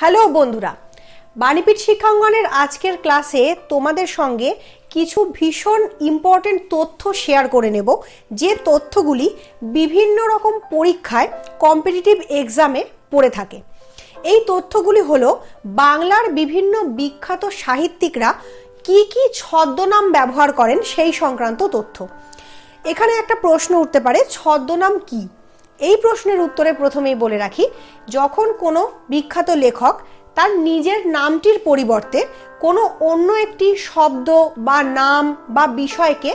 Hello বন্ধুরা, বাণীপীঠ শিক্ষাঙ্গনের আজকের ক্লাসে তোমাদের সঙ্গে কিছু ভীষণ ইম্পর্টেন্ট তথ্য শেয়ার করে নেব। যে তথ্যগুলি বিভিন্ন রকম পরীক্ষায় কম্পিটিটিভ এক্সামে পড়ে থাকে। এই তথ্যগুলি হলো বাংলার বিভিন্ন বিখ্যাত সাহিত্যিকরা কি কি ছদ্মনাম ব্যবহার করেন সেই সংক্রান্ত তথ্য। এখানে একটা প্রশ্ন উঠতে পারে, ছদ্মনাম কি? এই প্রশ্নের উত্তরে প্রথমেই বলে রাখি, যখন কোনো বিখ্যাত লেখক তার নিজের নামটির পরিবর্তে কোনো অন্য একটি শব্দ বা নাম বা বিষয়কে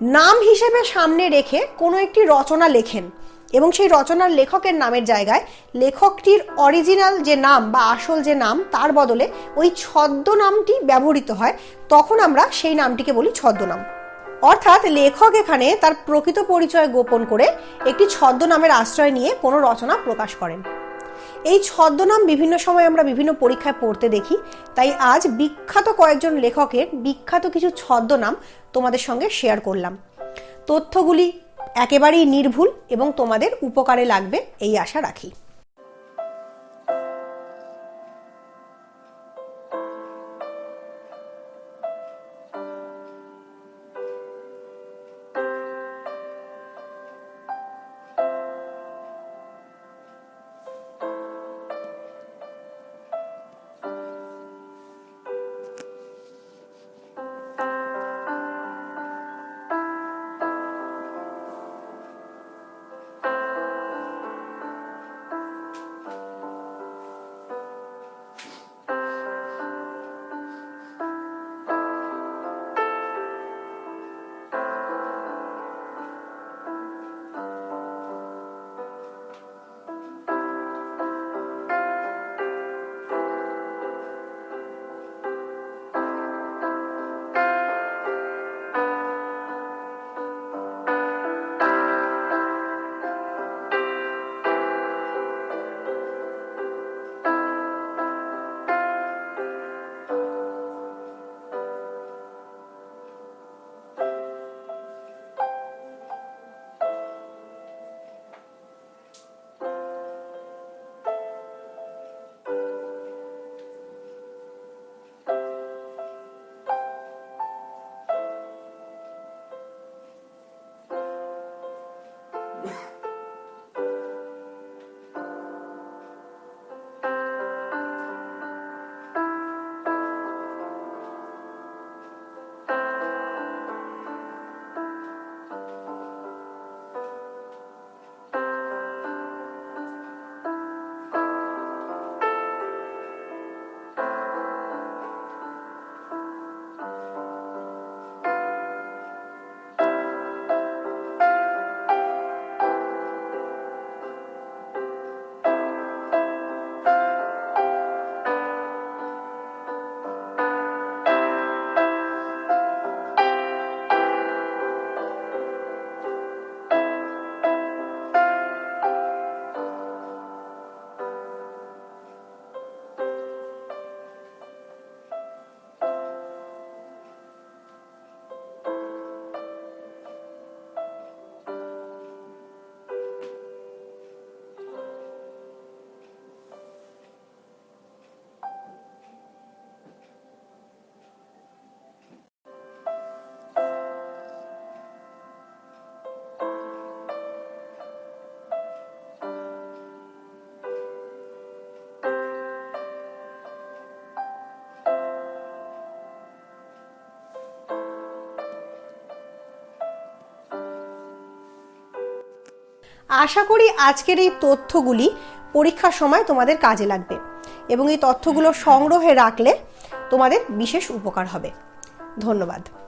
নাম হিসেবে সামনে রেখে কোনো একটি রচনা লেখেন এবং সেই রচনার লেখকের নামের জায়গায় লেখকটির অরিজিনাল যে নাম বা আসল যে নাম তার বদলে ওই ছদ্মনামটি ব্যবহৃত হয়, তখন আমরা সেই নামটিকে বলি ছদ্মনাম। অর্থাৎ লেখক এখানে তার প্রকৃত পরিচয় গোপন করে একটি ছদ্মনামের আশ্রয় নিয়ে কোনো রচনা প্রকাশ করেন। এই ছদ্মনাম বিভিন্ন সময় আমরা বিভিন্ন পরীক্ষায় পড়তে দেখি, তাই আজ বিখ্যাত কয়েকজন লেখকের বিখ্যাত কিছু ছদ্মনাম তোমাদের সঙ্গে শেয়ার করলাম। তথ্যগুলি একেবারেই নির্ভুল এবং তোমাদের উপকারে লাগবে, এই আশা রাখি। আশা করি আজকের এই তথ্যগুলি পরীক্ষার সময় তোমাদের কাজে লাগবে এবং এই তথ্যগুলো সংগ্রহে রাখলে তোমাদের বিশেষ উপকার হবে। ধন্যবাদ।